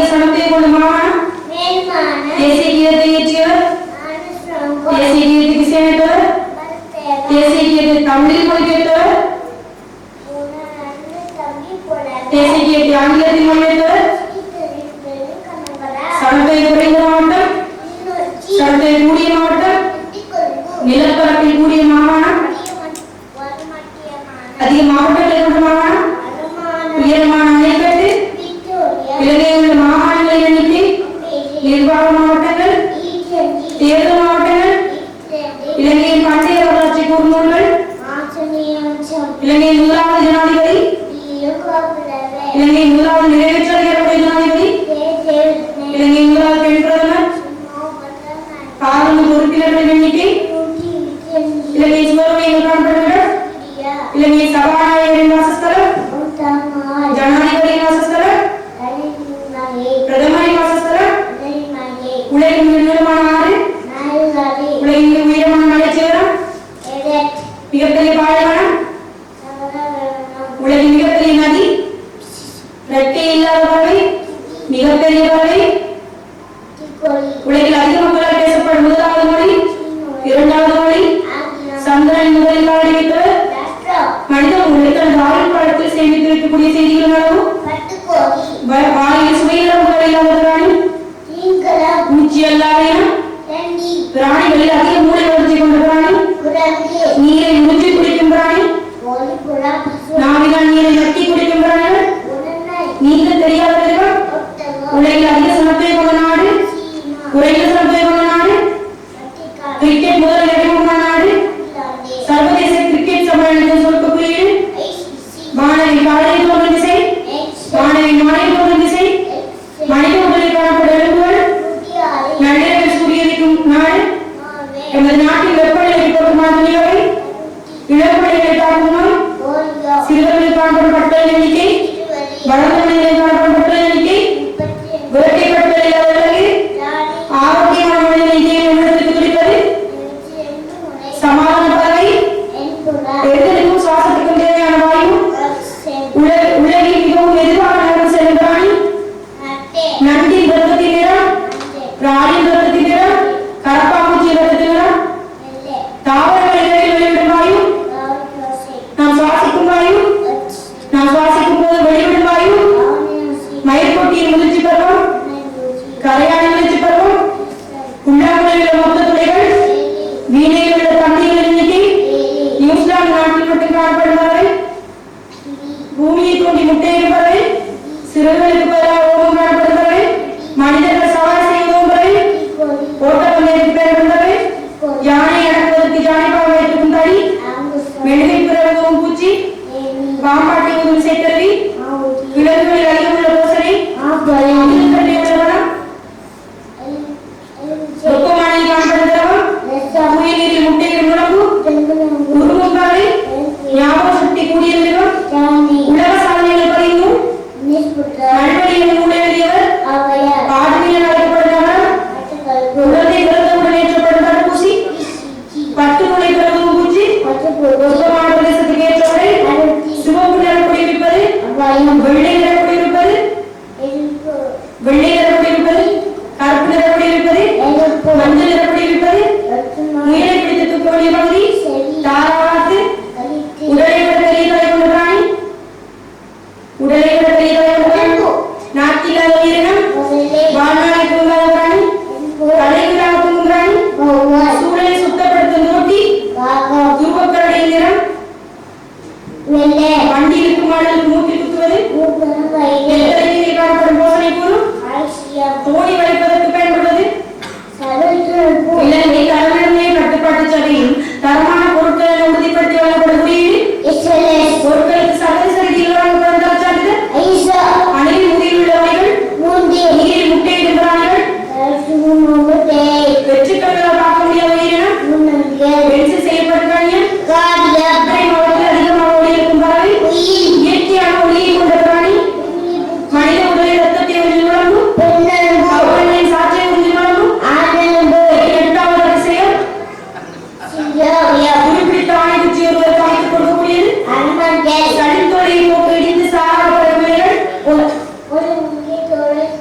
அதிக கொண்ட மாகாணம் தேசிய கீதத்தை இயற்றியவர்? தேசிய கீதத்துக்கு இசையமைத்தவர் தேசிய கீதத்தை தமிழில் மொழிபெயர்த்தவர்? தேசிய கீதத்தை ஆங்கிலத்தில் மொழிபெயர்த்தவர்? சனத்தை குறைந்த தேர்தல் மாவட்டங்கள் இலங்கையின் பண்டைய வரலாற்றை கூறும் இலங்கையின் முதலாவது ஜனாதிபதி? இலங்கையின் முதலாவது நிறைவேற்ற அதிகாரமுடைய ஜனாதிபதி? இலங்கையின் முதலாவது பெண் பிரதமர்? பார்லிமெண்ட் உறுப்பினர்களின் எண்ணிக்கை இலங்கை சுவரமையில் காணப்படுகிற இலங்கை சபாநாயகரின் மிகப்பெரிய பறவை உலகில் அதிக மக்களால் பேசப்படும் முதலாவது மொழி இரண்டாவது மொழி சந்திரன் முதலில் காவடி வைத்தவர் மனிதன் உங்களை தனது ஆயுள் காலத்தில் சேமித்து வைக்கக்கூடிய செய்திகள் அளவு வ- வாயில் இல்லாத பிராணி மூச்சு இனம் பிராணிகளில் அதிக மூளை வளர்ச்சி கொண்ட பிராணி நீரை மூச்சு குடிக்கும் பிராணி நாவினால் நீரை நக்கி குடிக்கும் பிராணிகள் தெரியாதவர்கள் உலகில் அதிக சனத்தை கொண்ட நாடு? குறைந்த சனத்தை கொண்ட நாடு? கிரிக்கெட் முதல் இடமுள்ள நாடு? சர்வதேச கிரிக்கெட் சம்மேளனத்தின் சொற்ப குறியீடு? மாணவி காலை தோன்றும் திசை? மாணவி மாலை தோன்றும் திசை? மனித உடலில் காணப்படும் எலும்புகள் நள்ளிரவில் சூரியனுக்கும் நாடு? எமது நாட்டில் வெப்பநிலை பொருத்தமான துணிவகை இழப்படைகளை தாக்கும் நோய் சிறுவர்களில் காணப்படும் பட்டல் எண்ணிக்கை? வளர்ந்த மனிதர்களில் காணப்படும் பட்டல் எண்ணிக்கை வேட்டை பூமியை தோண்டி முட்டையிடும் பறவை சிறுகளுக்கு பதிலாக ஓமம் காணப்படும் மனிதர்கள் தோட்டி துருவக்கரடியின் நிறம்? வண்டி இருக்கும் மாடலுக்கு மூட்டி குத்துவது.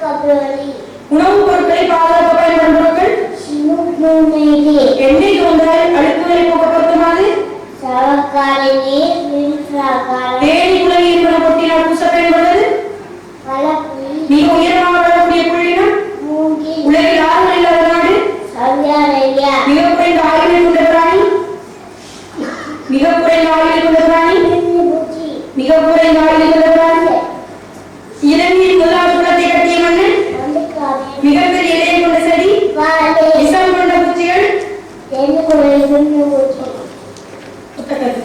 உணவுப் பொருட்களை பாதுகாக்க பயன்படுபவர்கள் எண்ணெய் தூண்டல் அடுப்புகளை போக்கப்படுத்துமாறு தேடி குலை என்பன பொட்டினால் பூச பயன்படுவது. மிக உயரமாக வளரக்கூடிய புள்ளினம் உலகில் ஆறுகள் இல்லாத நாடு. மிக குறைந்த ஆயுள் கொண்ட பிராணி. மிக குறைந்த ஆயுள் கொண்ட பிராணி. மிக குறைந்த பிராணி.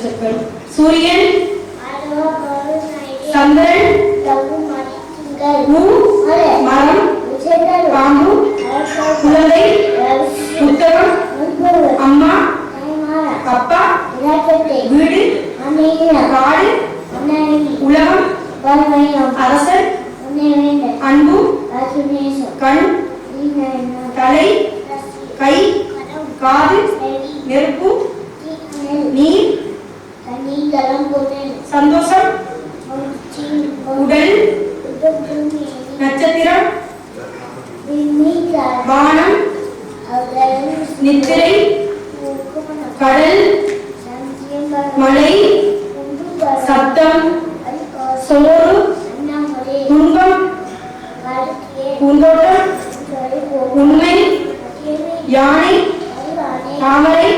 చెప్పాడు సూర్యన్ చంద్రన్ మరం పాము కులదై ఉత్తరం అమ్మ అప్ప వీడు பூந்தோட்டம் உண்மை யானை தாமரை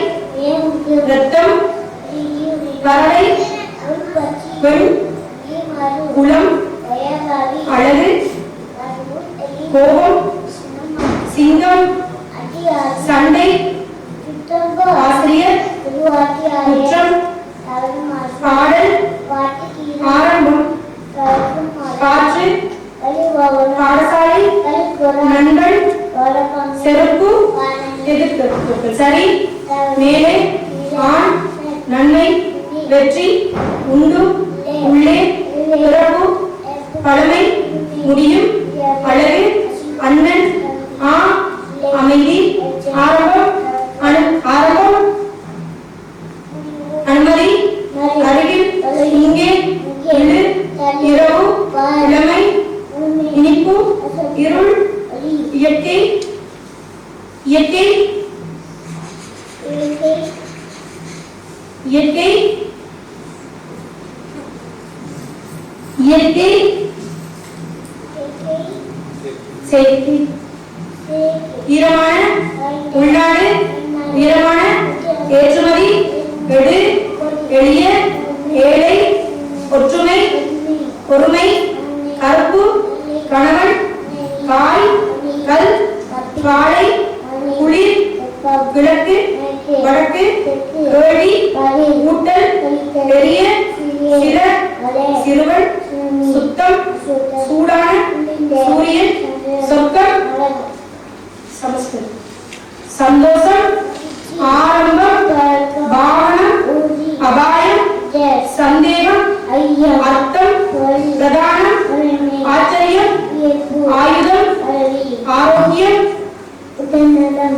சரி மேலே ஆண் நன்மை வெற்றி உண்டு உள்ளே பிறப்பு பழமை முடியும் அழகு அண்ணன் ஆ அமைதி ஆரம்பம் ஆரம்பம் அனுமதி இயற்கை. செய்தி ஈரமான உள்நாடு. ஈரமான ஏற்றுமதி. எடு எளிய. ஏழை. ஒற்றுமை. பொறுமை. கருப்பு. கணவன். காய் கல். காளை குளிர். கிழக்கு வடக்கு. கேள்வி ஊட்டல். பெரிய சிற சிறுவன். சுத்தம் சூடான சூரியன் சொர்க்கம் சமஸ்கிருதம். சந்தோஷம் ஆரம்பம் பாவனம் அபாயம் சந்தேகம் அர்த்தம் பிரதானம் ஆச்சரியம் ஆயுதம் ஆரோக்கியம்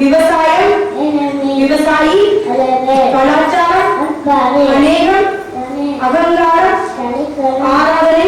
விவசாயம் விவசாயி கலாச்சாரம் அநேகம் அகங்காரம் ஆராதனை